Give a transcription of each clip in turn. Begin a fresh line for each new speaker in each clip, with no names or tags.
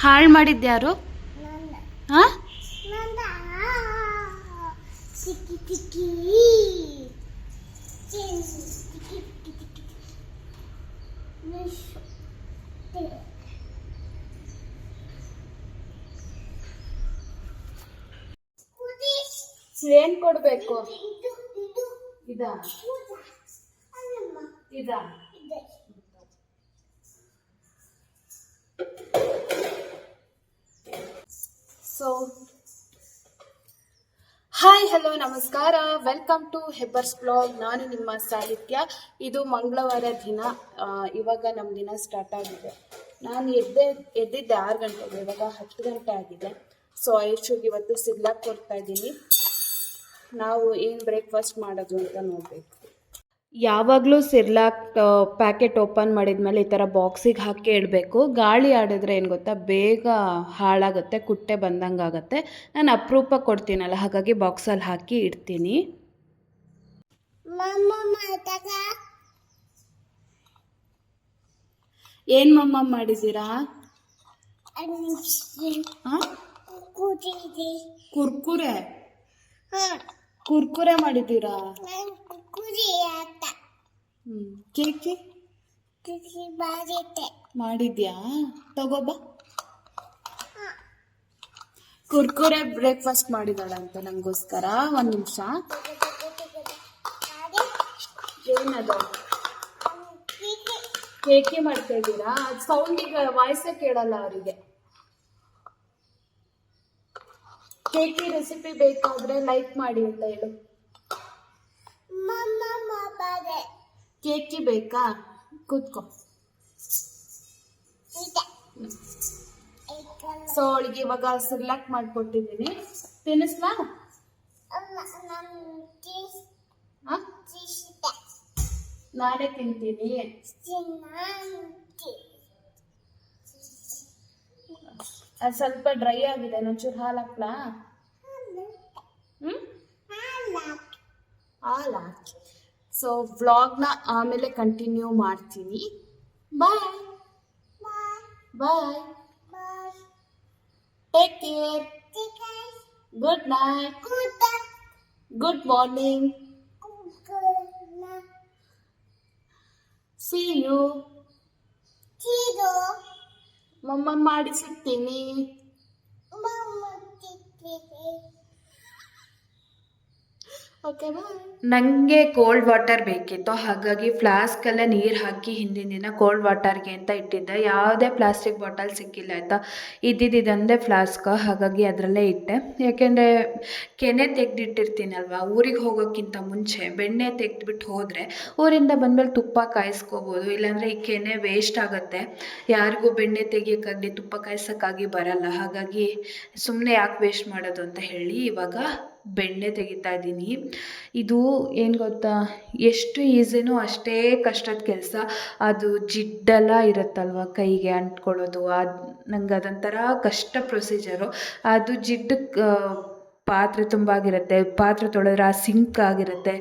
ಹಾಳು ಮಾಡಿದ್ಯಾರು ಹಾ. ಏನ್ ಕೊಡ್ಬೇಕು? ಇದ. ಇದ. ಸೊ ಹಾಯ್ ಹಲೋ ನಮಸ್ಕಾರ ವೆಲ್ಕಮ್ ಟು ಹೆಬ್ಬರ್ಸ್ ಬ್ಲಾಗ್ ನಾನು ನಿಮ್ಮ ಸಾಹಿತ್ಯ. ಇದು ಮಂಗಳವಾರ ದಿನ. ಇವಾಗ ನಮ್ಮ ದಿನ ಸ್ಟಾರ್ಟ್ ಆಗಿದೆ. ನಾನು ಎದ್ದೆ, ಎದ್ದಿದ್ದೆ ಆರು ಗಂಟೆಗೆ, ಇವಾಗ ಹತ್ತು ಗಂಟೆ ಆಗಿದೆ. ಸೊ ಐಶುಗೆ ಇವತ್ತು ಸಿಗ್ಲಾಕ್ ಕೊಡ್ತಾ ಇದ್ದೀನಿ. ನಾವು ಏನು ಬ್ರೇಕ್ಫಾಸ್ಟ್ ಮಾಡೋದು ಅಂತ ನೋಡಬೇಕು. ಯಾವಾಗಲೂ ಸಿರ್ಲಾಕ್ ಪ್ಯಾಕೆಟ್ ಓಪನ್ ಮಾಡಿದ್ಮೇಲೆ ಈ ಥರ ಬಾಕ್ಸಿಗೆ ಹಾಕಿ ಇಡಬೇಕು ಗಾಳಿ ಆಡಿದ್ರೆ ಏನು ಗೊತ್ತಾ ಬೇಗ ಹಾಳಾಗುತ್ತೆ ಕುಟ್ಟೆ ಬಂದಂಗೆ ಆಗುತ್ತೆ ನಾನು ಅಪರೂಪ ಕೊಡ್ತೀನಲ್ಲ ಹಾಗಾಗಿ ಬಾಕ್ಸಲ್ಲಿ ಹಾಕಿ ಇಡ್ತೀನಿ. ಏನು ಮಮ್ಮ ಮಾಡಿದ್ದೀರಾ. ಕುರ್ಕುರೆ. ಕುರ್ಕುರೆ ಮಾಡಿದ್ದೀರಾ? ಕೇಕಿ
barite.
ಮಾಡಿದ್ಯಾ? ತಗೋಬಾ. ಕುರ್ಕುರೆ ಬ್ರೇಕ್ಫಾಸ್ಟ್ ಮಾಡಿದಾಳಂತೆ ನಂಗೋಸ್ಕರ ಒಂದು ನಿಮಿಷ. ಏನದು? ಕೇಕೆ. ಮಾಡ್ತಾ ಇದ್ದೀರಾ? ಸೌಂಡಿಗೆ ವಾಯ್ಸೇ ಕೇಳಲ್ಲ ಅವರಿಗೆ. ಕೇಕಿ ರೆಸಿಪಿ ಬೇಕಾದ್ರೆ ಲೈಕ್ ಮಾಡಿ ಅಂತ ಹೇಳು. ಕೇಕಿ ಬೇಕಾ? ಕೂತ್ಕೋ. ಸೊ ಅವಳಿಗೆ ಇವಾಗ ಸಿರ್ಲಾಕ್ ಮಾಡಿಕೊಟ್ಟಿದ್ದೀನಿ. ತಿನ್ನಿಸ್ಲಾ? ನಾಳೆ ತಿಂತೀನಿ. ಅದು ಸ್ವಲ್ಪ ಡ್ರೈ ಆಗಿದೆ. ಒಂಚೂರು ಹಾಲು ಹಾಕ್ಲಾ? ಹ್ಞೂ
Halak.
ಹಾಲು ಹಾಕಿ ಸೊ ವ್ಲಾಗ್ನ ಆಮೇಲೆ ಕಂಟಿನ್ಯೂ ಮಾಡ್ತೀನಿ bye
Bye.
Bye
Bye.
Take care
Tikai.
Good night
Kuda.
Good morning
Kukuna.
See you
Tido.
ಮಮ್ಮ ಮಾಡಿ ನನಗೆ ಕೋಲ್ಡ್ ವಾಟರ್ ಬೇಕಿತ್ತು, ಹಾಗಾಗಿ ಫ್ಲಾಸ್ಕಲ್ಲೇ ನೀರು ಹಾಕಿ ಹಿಂದಿನ ದಿನ ಕೋಲ್ಡ್ ವಾಟರ್ಗೆ ಅಂತ ಇಟ್ಟಿದ್ದೆ. ಯಾವುದೇ ಪ್ಲಾಸ್ಟಿಕ್ ಬಾಟಲ್ ಸಿಕ್ಕಿಲ್ಲ ಆಯಿತಾ? ಇದ್ದಿದ್ದಂದೇ ಫ್ಲಾಸ್ಕ್ ಹಾಗಾಗಿ ಅದರಲ್ಲೇ ಇಟ್ಟೆ. ಯಾಕೆಂದರೆ ಕೆನೆ ತೆಗೆದಿಟ್ಟಿರ್ತೀನಲ್ವ, ಊರಿಗೆ ಹೋಗೋಕ್ಕಿಂತ ಮುಂಚೆ ಬೆಣ್ಣೆ ತೆಗೆದ್ಬಿಟ್ಟು ಹೋದರೆ ಊರಿಂದ ಬಂದಮೇಲೆ ತುಪ್ಪ ಕಾಯಿಸ್ಕೋಬೋದು, ಇಲ್ಲಾಂದರೆ ಈ ಕೆನೆ ವೇಸ್ಟ್ ಆಗುತ್ತೆ. ಯಾರಿಗೂ ಬೆಣ್ಣೆ ತೆಗಿಯೋಕ್ಕಾಗಲಿ ತುಪ್ಪ ಕಾಯಿಸೋಕ್ಕಾಗಿ ಬರಲ್ಲ, ಹಾಗಾಗಿ ಸುಮ್ಮನೆ ಯಾಕೆ ವೇಸ್ಟ್ ಮಾಡೋದು ಅಂತ ಹೇಳಿ ಇವಾಗ ಬೆಣ್ಣೆ ತೆಗಿತಾ ಇದ್ದೀನಿ. ಇದು ಏನು ಗೊತ್ತಾ? ಎಷ್ಟು ಈಸಿನೋ ಅಷ್ಟೇ ಕಷ್ಟದ ಕೆಲಸ. ಅದು ಜಿಡ್ಡೆಲ್ಲ ಇರುತ್ತಲ್ವ ಕೈಗೆ ಅಂಟ್ಕೊಳ್ಳೋದು. ಅದು ನಂಗೆ ಅದೊಂಥರ ಕಷ್ಟ ಪ್ರೊಸೀಜರು ಅದು ಜಿಡ್ಡು ಪಾತ್ರೆ ತುಂಬಾಗಿರುತ್ತೆ, ಪಾತ್ರೆ ತೊಳೆದ್ರೆ ಆ ಸಿಂಕ್ ಆಗಿರುತ್ತೆ.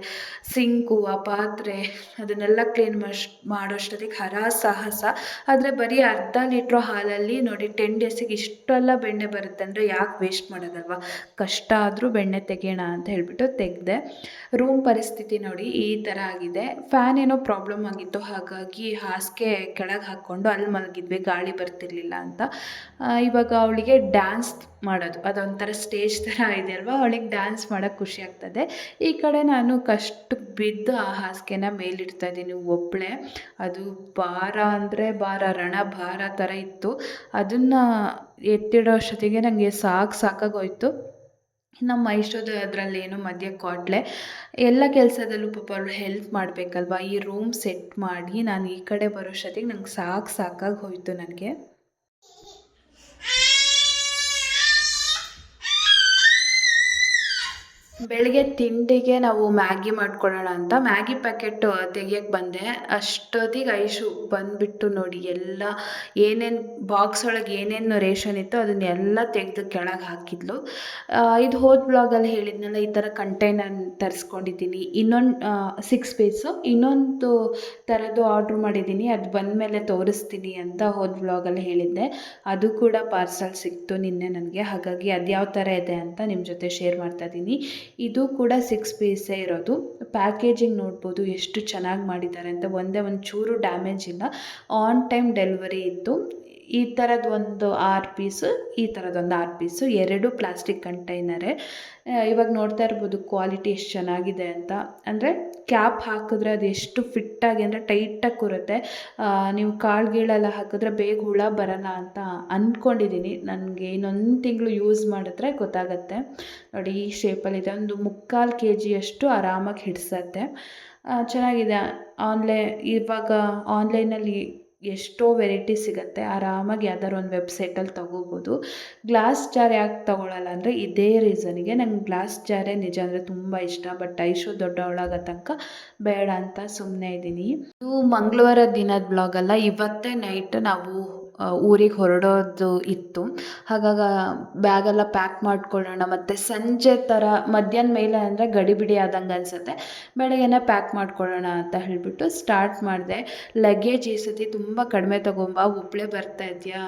ಸಿಂಕು ಆ ಪಾತ್ರೆ, ಅದನ್ನೆಲ್ಲ ಕ್ಲೀನ್ ಮಶ್ ಮಾಡೋಷ್ಟೊತ್ತಿಗೆ ಹರ ಸಾಹಸ ಆದರೆ ಬರೀ ಅರ್ಧ ಲೀಟ್ರ್ ಹಾಲಲ್ಲಿ ನೋಡಿ ಟೆನ್ ಡೇಸಿಗೆ ಇಷ್ಟೆಲ್ಲ ಬೆಣ್ಣೆ ಬರುತ್ತೆ ಅಂದರೆ ಯಾಕೆ ವೇಸ್ಟ್ ಮಾಡೋದಲ್ವ? ಕಷ್ಟ ಆದರೂ ಬೆಣ್ಣೆ ತೆಗೆಯೋಣ ಅಂತ ಹೇಳಿಬಿಟ್ಟು ತೆಗೆದೆ. ರೂಮ್ ಪರಿಸ್ಥಿತಿ ನೋಡಿ ಈ ಥರ ಆಗಿದೆ. ಫ್ಯಾನ್ ಏನೋ ಪ್ರಾಬ್ಲಮ್ ಆಗಿತ್ತು, ಹಾಗಾಗಿ ಹಾಸಿಗೆ ಕೆಳಗೆ ಹಾಕ್ಕೊಂಡು ಅಲ್ಲಿ ಮಲಗಿದ್ವಿ, ಗಾಳಿ ಬರ್ತಿರ್ಲಿಲ್ಲ ಅಂತ. ಇವಾಗ ಅವಳಿಗೆ ಡ್ಯಾನ್ಸ್ ಮಾಡೋದು. ಅದೊಂಥರ ಸ್ಟೇಜ್ ಥರ ಇದೆ ಅಲ್ವಾ? ಅವಳಿಗೆ ಡ್ಯಾನ್ಸ್ ಮಾಡೋಕ್ಕೆ ಖುಷಿ ಆಗ್ತದೆ. ಈ ಕಡೆ ನಾನು ಕಷ್ಟ ಬಿದ್ದು ಆ ಹಾಸಿಗೆನ ಮೇಲಿಡ್ತಾ ಇದ್ದೀನಿ ಒಬ್ಬಳೆ ಅದು ಭಾರ ಅಂದರೆ ಭಾರ ರಣ ಭಾರ ಥರ ಇತ್ತು. ಅದನ್ನು ಎತ್ತಿಡೋ ಅಷ್ಟೊತ್ತಿಗೆ ನನಗೆ ಸಾಕು ಸಾಕಾಗೋಯ್ತು. ನಮ್ಮ ಅದರಲ್ಲಿ ಏನು ಮಧ್ಯ ಕೊಟ್ಲೆ. ಎಲ್ಲ ಕೆಲಸದಲ್ಲೂ ಪಾಪ ಅವಳು ಹೆಲ್ಪ್ ಮಾಡಬೇಕಲ್ವಾ? ಈ ರೂಮ್ ಸೆಟ್ ಮಾಡಿ ನಾನು ಈ ಕಡೆ ಬರೋಷ್ಟೊತ್ತಿಗೆ ನಂಗೆ ಸಾಕು ಸಾಕಾಗಿ ಹೋಯಿತು ನನಗೆ. ಬೆಳಗ್ಗೆ ತಿಂಡಿಗೆ ನಾವು ಮ್ಯಾಗಿ ಮಾಡ್ಕೊಳ್ಳೋಣ ಅಂತ. ಮ್ಯಾಗಿ ಪ್ಯಾಕೆಟ್ ತೆಗಿಯಕ್ಕೆ ಬಂದೆ. ಅಷ್ಟೊತ್ತಿಗೆ ಐಶು ಬಂದುಬಿಟ್ಟು ನೋಡಿ ಎಲ್ಲ ಏನೇನು ಬಾಕ್ಸ್ ಒಳಗೆ ಏನೇನು ರೇಷನ್ ಇತ್ತು ಅದನ್ನೆಲ್ಲ ತೆಗೆದು ಕೆಳಗೆ ಹಾಕಿದ್ಲು. ಇದು ಹೋದ ಬ್ಲಾಗಲ್ಲಿ ಹೇಳಿದ್ನಲ್ಲ, ಈ ಥರ ಕಂಟೈನರ್ ತರಿಸ್ಕೊಂಡಿದ್ದೀನಿ. ಇನ್ನೊಂದು ಸಿಕ್ಸ್ ಪೀಸು ಇನ್ನೊಂದು ಥರದ್ದು ಆರ್ಡ್ರ್ ಮಾಡಿದ್ದೀನಿ. ಅದು ಬಂದಮೇಲೆ ತೋರಿಸ್ತೀನಿ ಅಂತ ಹೋದ ಬ್ಲಾಗಲ್ಲಿ ಹೇಳಿದ್ದೆ. ಅದು ಕೂಡ ಪಾರ್ಸಲ್ ಸಿಕ್ತು ನಿನ್ನೆ ನನಗೆ. ಹಾಗಾಗಿ ಅದು ಯಾವ ಥರ ಇದೆ ಅಂತ ನಿಮ್ಮ ಜೊತೆ ಶೇರ್ ಮಾಡ್ತಾ ಇದ್ದೀನಿ ಇದು ಕೂಡ ಸಿಕ್ಸ್ ಪೀಸೇ ಇರೋದು. ಪ್ಯಾಕೇಜಿಂಗ್ ನೋಡ್ಬೋದು ಎಷ್ಟು ಚೆನ್ನಾಗಿ ಮಾಡಿದ್ದಾರೆ ಅಂತ ಒಂದೇ ಒಂದು ಚೂರು ಡ್ಯಾಮೇಜ್ ಇಲ್ಲ. ಆನ್ ಟೈಮ್ ಡೆಲಿವರಿ ಇತ್ತು ಈ ಥರದ್ದು ಒಂದು ಆರು ಪೀಸು, ಈ ಥರದ್ದೊಂದು ಆರು ಪೀಸು, ಎರಡು ಪ್ಲಾಸ್ಟಿಕ್ ಕಂಟೈನರೇ. ಇವಾಗ ನೋಡ್ತಾ ಇರ್ಬೋದು ಕ್ವಾಲಿಟಿ ಎಷ್ಟು ಚೆನ್ನಾಗಿದೆ ಅಂತ. ಅಂದರೆ ಕ್ಯಾಪ್ ಹಾಕಿದ್ರೆ ಅದು ಎಷ್ಟು ಫಿಟ್ಟಾಗಿ ಅಂದರೆ ಟೈಟಾಗಿ ಕೂರುತ್ತೆ. ನೀವು ಕಾಳು ಗೀಳೆಲ್ಲ ಹಾಕಿದ್ರೆ ಬೇಗ ಹುಳ ಬರಲ್ಲ ಅಂತ ಅಂದ್ಕೊಂಡಿದ್ದೀನಿ ನನಗೆ ಇನ್ನೊಂದು ತಿಂಗಳು ಯೂಸ್ ಮಾಡಿದ್ರೆ ಗೊತ್ತಾಗತ್ತೆ. ನೋಡಿ ಈ ಶೇಪಲ್ಲಿದೆ ಒಂದು ಮುಕ್ಕಾಲು ಕೆ ಜಿಯಷ್ಟು ಆರಾಮಾಗಿ ಹಿಡ್ಸತ್ತೆ. ಚೆನ್ನಾಗಿದೆ. ಆನ್ಲೈ, ಇವಾಗ ಆನ್ಲೈನಲ್ಲಿ ಎಷ್ಟೋ ವೆರೈಟಿ ಸಿಗುತ್ತೆ. ಆರಾಮಾಗಿ ಯಾವ್ದಾರು ಒಂದು ವೆಬ್ಸೈಟಲ್ಲಿ ತೊಗೋಬೋದು. ಗ್ಲಾಸ್ ಜಾರ್ ಯಾಕೆ ತೊಗೊಳಲ್ಲ ಅಂದರೆ ಇದೇ ರೀಸನಿಗೆ ನಂಗೆ ಗ್ಲಾಸ್ ಜಾರೇ ನಿಜ ಅಂದರೆ ತುಂಬ ಇಷ್ಟ. ಬಟ್ ಐಶು ದೊಡ್ಡವಳಾಗೋ ತನಕ ಬೇಡ ಅಂತ ಸುಮ್ಮನೆ ಇದ್ದೀನಿ. ಇದು ಮಂಗಳವಾರ ದಿನದ ಬ್ಲಾಗಲ್ಲ. ಇವತ್ತೇ ನೈಟ್ ನಾವು ಊರಿಗೆ ಹೊರಡೋದು ಇತ್ತು. ಹಾಗಾಗ ಬ್ಯಾಗೆಲ್ಲ ಪ್ಯಾಕ್ ಮಾಡ್ಕೊಳ್ಳೋಣ ಮತ್ತು ಸಂಜೆ ಥರ ಮಧ್ಯಾಹ್ನ ಮೇಲೆ ಅಂದರೆ ಗಡಿಬಿಡಿ ಆದಂಗೆ ಅನಿಸುತ್ತೆ. ಬೆಳಗ್ಗೆನೇ ಪ್ಯಾಕ್ ಮಾಡ್ಕೊಳ್ಳೋಣ ಅಂತ ಹೇಳಿಬಿಟ್ಟು ಸ್ಟಾರ್ಟ್ ಮಾಡಿದೆ. ಲಗೇಜ್ ಈ ಸತಿ ತುಂಬ ಕಡಿಮೆ ತೊಗೊಂಬ ಒಬ್ಬಳೇ ಬರ್ತಾ ಇದೆಯಾ?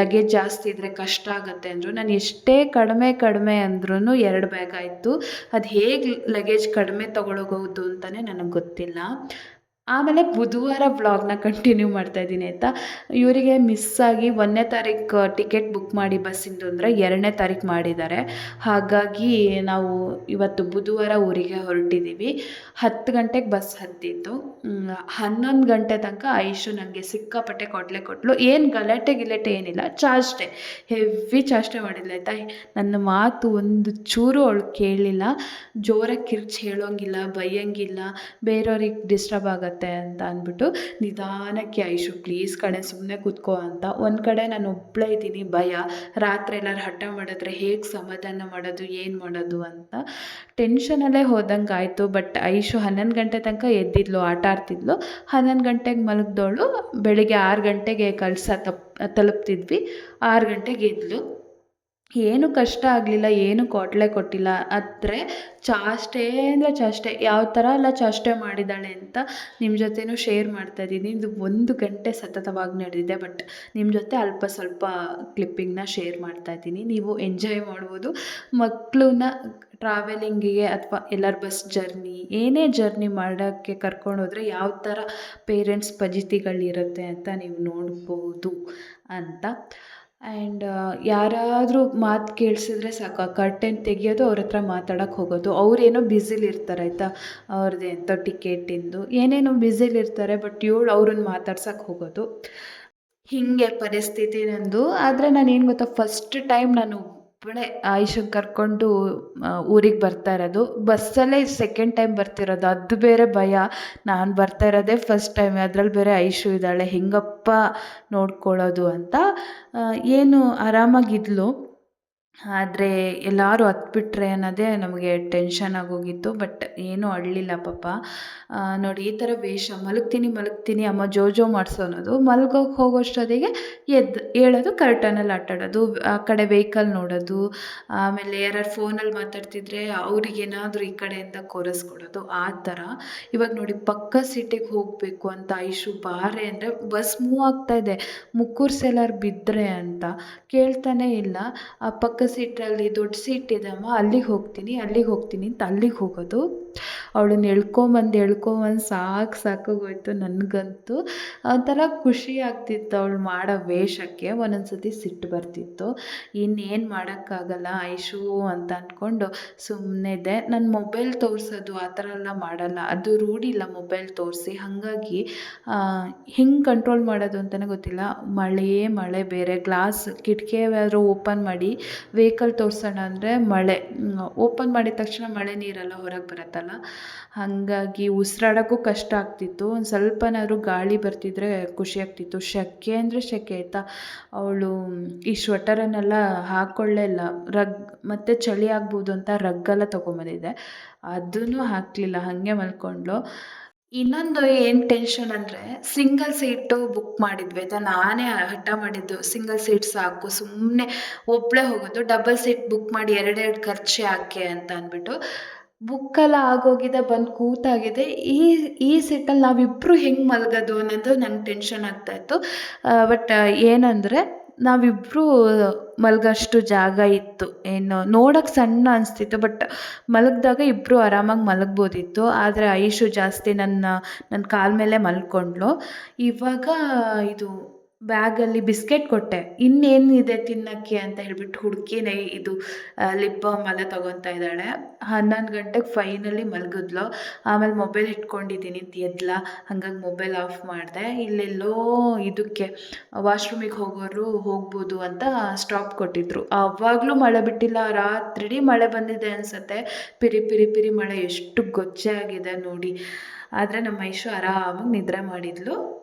ಲಗೇಜ್ ಜಾಸ್ತಿ ಇದ್ದರೆ ಕಷ್ಟ ಆಗುತ್ತೆ ಅಂದರು. ನಾನು ಎಷ್ಟೇ ಕಡಿಮೆ ಕಡಿಮೆ ಅಂದ್ರೂ ಎರಡು ಬ್ಯಾಗ್ ಆಯಿತು. ಅದು ಹೇಗೆ ಲಗೇಜ್ ಕಡಿಮೆ ತೊಗೊಳೋಗೋದು ಅಂತಲೇ ನನಗೆ ಗೊತ್ತಿಲ್ಲ. ಆಮೇಲೆ ಬುಧವಾರ ವ್ಲಾಗ್ನ ಕಂಟಿನ್ಯೂ ಮಾಡ್ತಾ ಇದ್ದೀನಿ ಆಯಿತಾ? ಇವರಿಗೆ ಮಿಸ್ ಆಗಿ ಒಂದನೇ ತಾರೀಕು ಟಿಕೆಟ್ ಬುಕ್ ಮಾಡಿ ಬಸ್ಸಿಂದು ಅಂದರೆ ಎರಡನೇ ತಾರೀಕು ಮಾಡಿದ್ದಾರೆ. ಹಾಗಾಗಿ ನಾವು ಇವತ್ತು ಬುಧವಾರ ಊರಿಗೆ ಹೊರಟಿದ್ದೀವಿ. ಹತ್ತು ಗಂಟೆಗೆ ಬಸ್ ಹತ್ತಿತ್ತು ಹನ್ನೊಂದು ಗಂಟೆ ತನಕ ಐಶು ನನಗೆ ಸಿಕ್ಕಾಪಟ್ಟೆ ಕೊಡಲೆ ಕೊಟ್ಟಲು ಏನು ಗಲಾಟೆ ಗಿಲಾಟೆ ಏನಿಲ್ಲ, ಚಾಷ್ಟೆ ಹೆವಿ ಚಾಷ್ಟೆ ಮಾಡಿಲ್ಲ ಆಯಿತಾ? ನನ್ನ ಮಾತು ಒಂದು ಚೂರು ಅವಳು ಕೇಳಲಿಲ್ಲ. ಜೋರಾಗಿ ಕಿರ್ಚಿ ಹೇಳೋಂಗಿಲ್ಲ, ಬೈಯಂಗಿಲ್ಲ. ಬೇರೆಯವ್ರಿಗೆ ಡಿಸ್ಟರ್ಬ್ ಆಗುತ್ತೆ. ಅಂತ ಅಂದ್ಬಿಟ್ಟು ನಿಧಾನಕ್ಕೆ, ಐಶು ಪ್ಲೀಸ್ ಕಣೆ ಸುಮ್ಮನೆ ಕೂತ್ಕೋ ಅಂತ. ಒಂದು ಕಡೆ ನಾನು ಒಬ್ಬಳೇ ಇದ್ದೀನಿ, ಭಯ. ರಾತ್ರಿ ಎಲ್ಲರೂ ಹಠ ಮಾಡಿದ್ರೆ ಹೇಗೆ ಸಮಾಧಾನ ಮಾಡೋದು, ಏನು ಮಾಡೋದು ಅಂತ ಟೆನ್ಷನಲ್ಲೇ ಹೋದಂಗೆ ಆಯಿತು. ಬಟ್ ಐಶು ಹನ್ನೊಂದು ಗಂಟೆ ತನಕ ಎದ್ದಿದ್ಲು, ಆಟ ಆಡ್ತಿದ್ಲು. ಹನ್ನೊಂದು ಗಂಟೆಗೆ ಮಲಗಿದವಳು ಬೆಳಿಗ್ಗೆ ಆರು ಗಂಟೆಗೆ ಕಳ್ಸ ತಪ್, ತಲುಪ್ತಿದ್ವಿ. ಆರು ಗಂಟೆಗೆ ಎದ್ಲು. ಏನು ಕಷ್ಟ ಆಗಲಿಲ್ಲ, ಏನು ಕೊಟ್ಟಲೆ ಕೊಟ್ಟಿಲ್ಲ. ಆದರೆ ಚಾಷ್ಟೆ ಅಂದರೆ ಚಾಷ್ಟೆ, ಯಾವ ಥರ ಎಲ್ಲ ಚಾಷ್ಟೆ ಮಾಡಿದ್ದಾಳೆ ಅಂತ ನಿಮ್ಮ ಜೊತೆನೂ ಶೇರ್ ಮಾಡ್ತಾ ಇದ್ದೀನಿ. ಇದು ಒಂದು ಗಂಟೆ ಸತತವಾಗಿ ನಡೆದಿದೆ ಬಟ್ ನಿಮ್ಮ ಜೊತೆ ಅಲ್ಪ ಸ್ವಲ್ಪ ಕ್ಲಿಪ್ಪಿಂಗ್ನ ಶೇರ್ ಮಾಡ್ತಾ ಇದ್ದೀನಿ. ನೀವು ಎಂಜಾಯ್ ಮಾಡ್ಬೋದು. ಮಕ್ಕಳನ್ನ ಟ್ರಾವೆಲಿಂಗಿಗೆ ಅಥವಾ ಎಲ್ಲರ ಬಸ್ ಜರ್ನಿ ಏನೇ ಜರ್ನಿ ಮಾಡೋಕ್ಕೆ ಕರ್ಕೊಂಡೋದ್ರೆ ಯಾವ ಥರ ಪೇರೆಂಟ್ಸ್ ಪಜಿತಿಗಳಿರುತ್ತೆ ಅಂತ ನೀವು ನೋಡ್ಬೋದು ಅಂತ. ಆ್ಯಂಡ್ ಯಾರಾದರೂ ಮಾತು ಕೇಳಿಸಿದ್ರೆ ಸಾಕು. ಆ ಕರ್ಟೆನ್ ತೆಗಿಯೋದು ಅವ್ರ ಹತ್ರ ಮಾತಾಡೋಕ್ಕೆ ಹೋಗೋದು. ಅವರೇನೋ ಬ್ಯುಸಿಲಿರ್ತಾರೆ ಆಯಿತಾ? ಅವ್ರದ್ದು ಎಂಥ ಟಿಕೆಟಿಂದು ಏನೇನೋ ಬ್ಯುಸಿಲಿರ್ತಾರೆ ಬಟ್ ಇವಳು ಅವ್ರನ್ನ ಮಾತಾಡ್ಸೋಕ್ಕೆ ಹೋಗೋದು. ಹೀಗೆ ಪರಿಸ್ಥಿತಿ ನಂದು. ಆದರೆ ನಾನು ಏನು ಗೊತ್ತಾ ಫಸ್ಟ್ ಟೈಮ್ ನಾನು ಒಬ್ಬಳೇ ಆಯುಷನ್ ಕರ್ಕೊಂಡು ಊರಿಗೆ ಬರ್ತಾ ಇರೋದು. ಬಸ್ಸಲ್ಲೇ ಸೆಕೆಂಡ್ ಟೈಮ್ ಬರ್ತಿರೋದು. ಅದು ಬೇರೆ ಭಯ. ನಾನು ಬರ್ತಾ ಇರೋದೇ ಫಸ್ಟ್ ಟೈಮ್ ಅದ್ರಲ್ಲಿ ಬೇರೆ ಐಶು ಇದ್ದಾಳೆ. ಹೆಂಗಪ್ಪ ನೋಡ್ಕೊಳ್ಳೋದು ಅಂತ ಏನು ಆರಾಮಾಗಿದ್ಲು. ಆದರೆ ಎಲ್ಲರೂ ಹತ್ಬಿಟ್ರೆ ಅನ್ನೋದೇ ನಮಗೆ ಟೆನ್ಷನ್ ಆಗೋಗಿತ್ತು ಬಟ್ ಏನೂ ಅಳಲಿಲ್ಲ ಪಾಪ. ನೋಡಿ, ಈ ಥರ ವೇಷ, ಮಲಗ್ತೀನಿ ಮಲಗ್ತೀನಿ, ಅಮ್ಮ ಜೋ ಜೋ ಮಾಡಿಸೋ ಅನ್ನೋದು ಮಲ್ಗೋಕೆ ಹೋಗೋಷ್ಟೊತ್ತಿಗೆ ಎದ್ದು ಹೇಳೋದು ಕರ್ಟನಲ್ಲಿ ಆಟಾಡೋದು ಆ ಕಡೆ ವೆಹಿಕಲ್ ನೋಡೋದು, ಆಮೇಲೆ ಯಾರು ಫೋನಲ್ಲಿ ಮಾತಾಡ್ತಿದ್ರೆ ಅವ್ರಿಗೇನಾದರೂ ಈ ಕಡೆಯಿಂದ ಕೊರೆಸ್ಕೊಡೋದು, ಆ ಥರ ಇವಾಗ ನೋಡಿ, ಪಕ್ಕ ಸಿಟಿಗೆ ಹೋಗಬೇಕು ಅಂತ ಐಶು ಬಾರೆ ಅಂದರೆ ಬಸ್ ಮೂವ್ ಆಗ್ತಾ ಇದೆ. ಮುಕ್ಕೂರು ಸೆಲಾರ್ ಬಿದ್ದರೆ ಅಂತ. ಕೇಳ್ತಾನೇ ಇಲ್ಲ. ಆ ಪಕ್ಕ ಸೀಟಲ್ಲಿ ದೊಡ್ಡ ಸೀಟ್ ಇದೆಮ್ಮ ಅಲ್ಲಿಗೆ ಹೋಗ್ತೀನಿ ಅಲ್ಲಿಗೆ ಹೋಗ್ತೀನಿ ಅಂತ ಅಲ್ಲಿಗೆ ಹೋಗೋದು. ಅವಳನ್ನ ಎಳ್ಕೊಂಬಂದು ಎಳ್ಕೊಂಬಂದು ಸಾಕು ಸಾಕಾಗೋಯ್ತು ನನಗಂತೂ. ಒಂಥರ ಖುಷಿ ಆಗ್ತಿತ್ತು ಅವಳು ಮಾಡೋ ವೇಷಕ್ಕೆ ಒಂದೊಂದು ಸತಿ ಸಿಟ್ಟು ಬರ್ತಿತ್ತು. ಇನ್ನೇನು ಮಾಡೋಕ್ಕಾಗಲ್ಲ, ಐಶು ಅಂತ ಅಂದ್ಕೊಂಡು ಸುಮ್ಮನೆ ಇದೆ ನನ್ನ ಮೊಬೈಲ್ ತೋರಿಸೋದು ಆ ಥರ ಎಲ್ಲ ಮಾಡಲ್ಲ. ಅದು ರೂಢಿಲ್ಲ ಮೊಬೈಲ್ ತೋರಿಸಿ. ಹಾಗಾಗಿ ಹೆಂಗೆ ಕಂಟ್ರೋಲ್ ಮಾಡೋದು ಅಂತಲೇ ಗೊತ್ತಿಲ್ಲ. ಮಳೆಯೇ ಮಳೆ ಬೇರೆ, ಗ್ಲಾಸ್, ಕಿಟಕಿ ಯಾರು ಓಪನ್ ಮಾಡಿ ವೆಹಿಕಲ್ ತೋರಿಸೋಣ ಅಂದರೆ ಮಳೆ. ಓಪನ್ ಮಾಡಿದ ತಕ್ಷಣ ಮಳೆ ನೀರೆಲ್ಲ ಹೊರಗೆ ಬರುತ್ತಲ್ಲ? ಹಾಗಾಗಿ ಉಸಿರಾಡೋಕ್ಕೂ ಕಷ್ಟ ಆಗ್ತಿತ್ತು. ಒಂದು ಸ್ವಲ್ಪನಾದ್ರು ಗಾಳಿ ಬರ್ತಿದ್ರೆ ಖುಷಿ ಆಗ್ತಿತ್ತು. ಸೆಕೆ ಅಂದರೆ ಸೆಕೆ ಆಯಿತಾ? ಅವಳು, ಈ ಸ್ವೆಟರನ್ನೆಲ್ಲ ಹಾಕ್ಕೊಳ್ಳೇ ಇಲ್ಲ. ರಗ್, ಮತ್ತು ಚಳಿ ಆಗ್ಬೋದು ಅಂತ ರಗ್ಗೆಲ್ಲ ತೊಗೊಂಬಂದಿದ್ದೆ ಅದನ್ನು ಹಾಕಲಿಲ್ಲ. ಹಾಗೆ ಮಲ್ಕೊಂಡ್ಳು. ಇನ್ನೊಂದು ಏನು ಟೆನ್ಷನ್ ಅಂದರೆ ಸಿಂಗಲ್ ಸೀಟು ಬುಕ್ ಮಾಡಿದ್ವಿ ಆಯಿತಾ ನಾನೇ ಹಠ ಮಾಡಿದ್ದು. ಸಿಂಗಲ್ ಸೀಟ್ ಸಾಕು ಸುಮ್ಮನೆ ಒಬ್ಬಳೇ ಹೋಗೋದು ಡಬಲ್ ಸೀಟ್ ಬುಕ್ ಮಾಡಿ ಎರಡೆರಡು ಖರ್ಚು ಹಾಕಿ ಅಂತ ಅಂದ್ಬಿಟ್ಟು ಬುಕ್ಕೆಲ್ಲ ಆಗೋಗಿದೆ, ಬಂದು ಕೂತಾಗಿದೆ. ಈ ಈ ಸೀಟಲ್ಲಿ ನಾವಿಬ್ಬರು ಹೆಂಗೆ ಮಲಗೋದು ಅನ್ನೋದು ನಂಗೆ ಟೆನ್ಷನ್ ಆಗ್ತಾಯಿತ್ತು ಬಟ್ ಏನಂದರೆ ನಾವಿಬ್ಬರು ಮಲಗಷ್ಟು ಜಾಗ ಇತ್ತು. ಏನು ನೋಡೋಕ್ಕೆ ಸಣ್ಣ ಅನಿಸ್ತಿತ್ತು, ಬಟ್ ಮಲಗಿದಾಗ ಇಬ್ಬರು ಆರಾಮಾಗಿ ಮಲಗ್ಬೋದಿತ್ತು. ಆದರೆ ಐಶು ಜಾಸ್ತಿ ನನ್ನ ನನ್ನ ಕಾಲ ಮೇಲೆ ಮಲ್ಕೊಂಡ್ಳು. ಇವಾಗ ಇದು ಬ್ಯಾಗಲ್ಲಿ ಬಿಸ್ಕೆಟ್ ಕೊಟ್ಟೆ. ಇನ್ನೇನಿದೆ ತಿನ್ನೋಕ್ಕೆ ಅಂತ ಹೇಳ್ಬಿಟ್ಟು ಹುಡುಕಿನೇ ಇದು ಲಿಪ್ ಬಾಮ್ ಎಲ್ಲ ತೊಗೊತಾ ಇದ್ದಾಳೆ. ಹನ್ನೊಂದು ಗಂಟೆಗೆ ಫೈನಲಿ ಮಲಗಿದ್ಲು. ಆಮೇಲೆ ಮೊಬೈಲ್ ಇಟ್ಕೊಂಡಿದ್ದೀನಿ ಎದ್ಲ. ಹಂಗಾಗಿ ಮೊಬೈಲ್ ಆಫ್ ಮಾಡಿದೆ. ಇಲ್ಲೆಲ್ಲೋ ಇದಕ್ಕೆ ವಾಶ್ರೂಮಿಗೆ ಹೋಗೋರು ಹೋಗ್ಬೋದು ಅಂತ ಸ್ಟಾಪ್ ಕೊಟ್ಟಿದ್ರು. ಅವಾಗಲೂ ಮಳೆ ಬಿಟ್ಟಿಲ್ಲ. ರಾತ್ರಿ ಮಳೆ ಬಂದಿದೆ ಅನಿಸುತ್ತೆ. ಪಿರಿ ಪಿರಿ ಪಿರಿ ಮಳೆ. ಎಷ್ಟು ಗೊಜ್ಜೆ ಆಗಿದೆ ನೋಡಿ. ಆದರೆ ನಮ್ಮ ಮೈಶು ಆರಾಮಾಗಿ ನಿದ್ರೆ ಮಾಡಿದ್ಲು.